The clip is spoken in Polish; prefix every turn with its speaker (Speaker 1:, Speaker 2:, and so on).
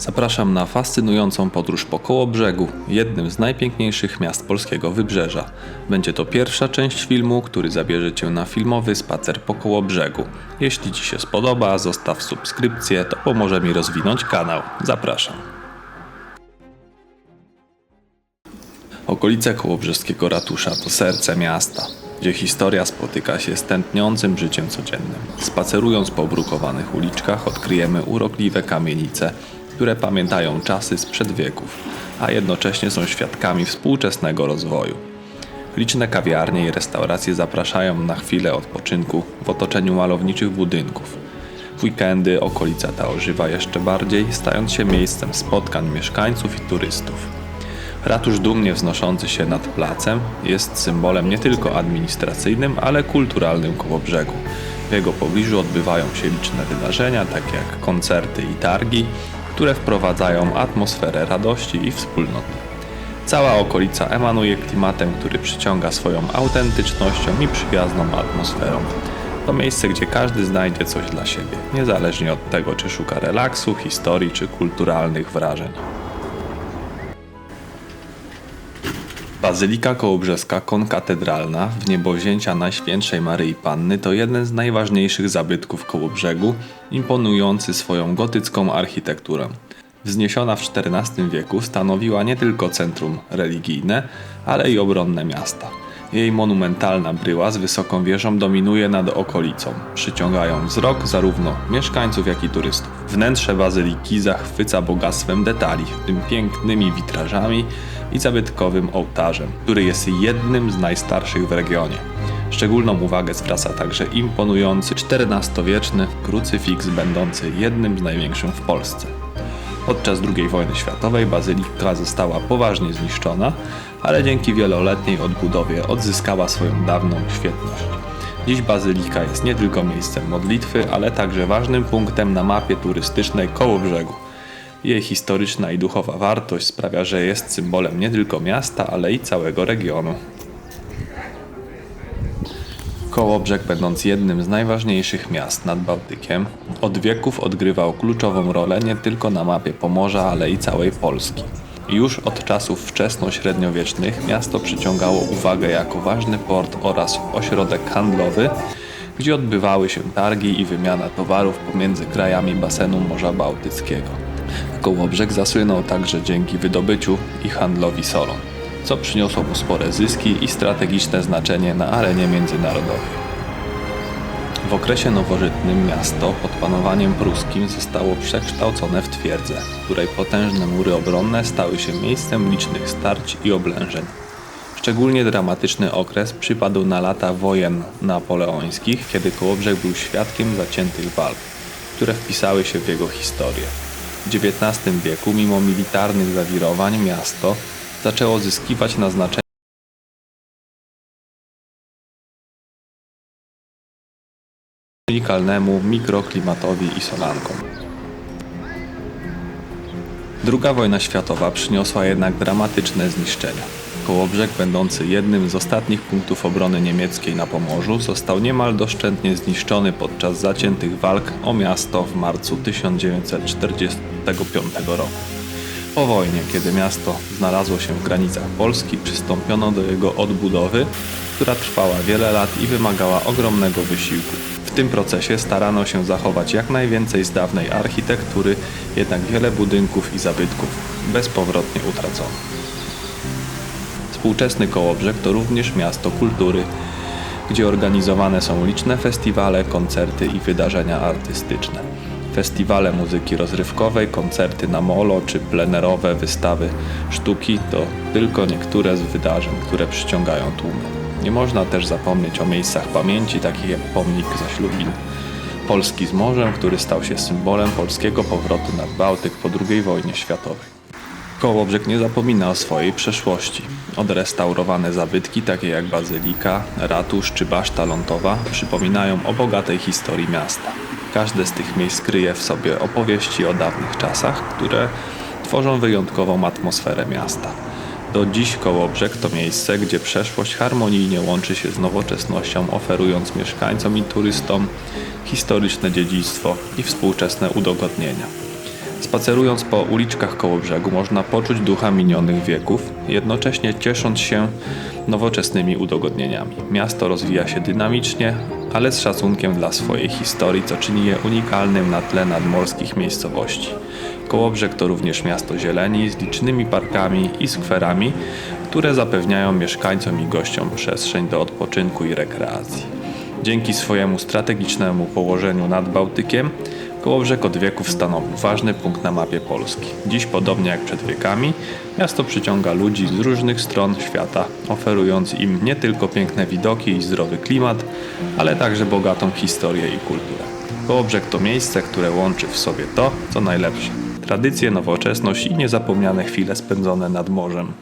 Speaker 1: Zapraszam na fascynującą podróż po Kołobrzegu, jednym z najpiękniejszych miast polskiego wybrzeża. Będzie to pierwsza część filmu, który zabierze Cię na filmowy spacer po Kołobrzegu. Jeśli Ci się spodoba, zostaw subskrypcję, to pomoże mi rozwinąć kanał. Zapraszam. Okolice Kołobrzeskiego ratusza to serce miasta, gdzie historia spotyka się z tętniącym życiem codziennym. Spacerując po brukowanych uliczkach odkryjemy urokliwe kamienice, które pamiętają czasy sprzed wieków, a jednocześnie są świadkami współczesnego rozwoju. Liczne kawiarnie i restauracje zapraszają na chwilę odpoczynku w otoczeniu malowniczych budynków. W weekendy okolica ta ożywa jeszcze bardziej, stając się miejscem spotkań mieszkańców i turystów. Ratusz dumnie wznoszący się nad placem jest symbolem nie tylko administracyjnym, ale kulturalnym Kołobrzegu. W jego pobliżu odbywają się liczne wydarzenia, takie jak koncerty i targi, które wprowadzają atmosferę radości i wspólnoty. Cała okolica emanuje klimatem, który przyciąga swoją autentycznością i przyjazną atmosferą. To miejsce, gdzie każdy znajdzie coś dla siebie, niezależnie od tego, czy szuka relaksu, historii czy kulturalnych wrażeń. Bazylika Kołobrzeska konkatedralna w niebowzięcia Najświętszej Maryi Panny to jeden z najważniejszych zabytków Kołobrzegu, imponujący swoją gotycką architekturą. Wzniesiona w XIV wieku stanowiła nie tylko centrum religijne, ale i obronne miasta. Jej monumentalna bryła z wysoką wieżą dominuje nad okolicą, przyciągając wzrok zarówno mieszkańców, jak i turystów. Wnętrze bazyliki zachwyca bogactwem detali, w tym pięknymi witrażami i zabytkowym ołtarzem, który jest jednym z najstarszych w regionie. Szczególną uwagę zwraca także imponujący XIV-wieczny krucyfiks będący jednym z największych w Polsce. Podczas II wojny światowej bazylika została poważnie zniszczona, ale dzięki wieloletniej odbudowie odzyskała swoją dawną świetność. Dziś bazylika jest nie tylko miejscem modlitwy, ale także ważnym punktem na mapie turystycznej koło brzegu. Jej historyczna i duchowa wartość sprawia, że jest symbolem nie tylko miasta, ale i całego regionu. Kołobrzeg, będąc jednym z najważniejszych miast nad Bałtykiem, od wieków odgrywał kluczową rolę nie tylko na mapie Pomorza, ale i całej Polski. Już od czasów wczesno-średniowiecznych miasto przyciągało uwagę jako ważny port oraz ośrodek handlowy, gdzie odbywały się targi i wymiana towarów pomiędzy krajami basenu Morza Bałtyckiego. Kołobrzeg zasłynął także dzięki wydobyciu i handlowi solą, co przyniosło mu spore zyski i strategiczne znaczenie na arenie międzynarodowej. W okresie nowożytnym miasto pod panowaniem pruskim zostało przekształcone w twierdzę, której potężne mury obronne stały się miejscem licznych starć i oblężeń. Szczególnie dramatyczny okres przypadł na lata wojen napoleońskich, kiedy Kołobrzeg był świadkiem zaciętych walk, które wpisały się w jego historię. W XIX wieku, mimo militarnych zawirowań, miasto zaczęło zyskiwać na znaczeniu unikalnemu mikroklimatowi i solankom. Druga wojna światowa przyniosła jednak dramatyczne zniszczenia. Kołobrzeg, będący jednym z ostatnich punktów obrony niemieckiej na Pomorzu, został niemal doszczętnie zniszczony podczas zaciętych walk o miasto w marcu 1945 roku. Po wojnie, kiedy miasto znalazło się w granicach Polski, przystąpiono do jego odbudowy, która trwała wiele lat i wymagała ogromnego wysiłku. W tym procesie starano się zachować jak najwięcej z dawnej architektury, jednak wiele budynków i zabytków bezpowrotnie utracono. Współczesny Kołobrzeg to również miasto kultury, gdzie organizowane są liczne festiwale, koncerty i wydarzenia artystyczne. Festiwale muzyki rozrywkowej, koncerty na molo czy plenerowe wystawy sztuki to tylko niektóre z wydarzeń, które przyciągają tłumy. Nie można też zapomnieć o miejscach pamięci, takich jak pomnik zaślubin Polski z morzem, który stał się symbolem polskiego powrotu nad Bałtyk po II wojnie światowej. Kołobrzeg nie zapomina o swojej przeszłości. Odrestaurowane zabytki, takie jak bazylika, ratusz czy baszta lądowa, przypominają o bogatej historii miasta. Każde z tych miejsc kryje w sobie opowieści o dawnych czasach, które tworzą wyjątkową atmosferę miasta. Do dziś Kołobrzeg to miejsce, gdzie przeszłość harmonijnie łączy się z nowoczesnością, oferując mieszkańcom i turystom historyczne dziedzictwo i współczesne udogodnienia. Spacerując po uliczkach Kołobrzegu można poczuć ducha minionych wieków, jednocześnie ciesząc się nowoczesnymi udogodnieniami. Miasto rozwija się dynamicznie, ale z szacunkiem dla swojej historii, co czyni je unikalnym na tle nadmorskich miejscowości. Kołobrzeg to również miasto zieleni z licznymi parkami i skwerami, które zapewniają mieszkańcom i gościom przestrzeń do odpoczynku i rekreacji. Dzięki swojemu strategicznemu położeniu nad Bałtykiem, Kołobrzeg od wieków stanowił ważny punkt na mapie Polski. Dziś, podobnie jak przed wiekami, miasto przyciąga ludzi z różnych stron świata, oferując im nie tylko piękne widoki i zdrowy klimat, ale także bogatą historię i kulturę. Kołobrzeg to miejsce, które łączy w sobie to, co najlepsze. Tradycje, nowoczesność i niezapomniane chwile spędzone nad morzem.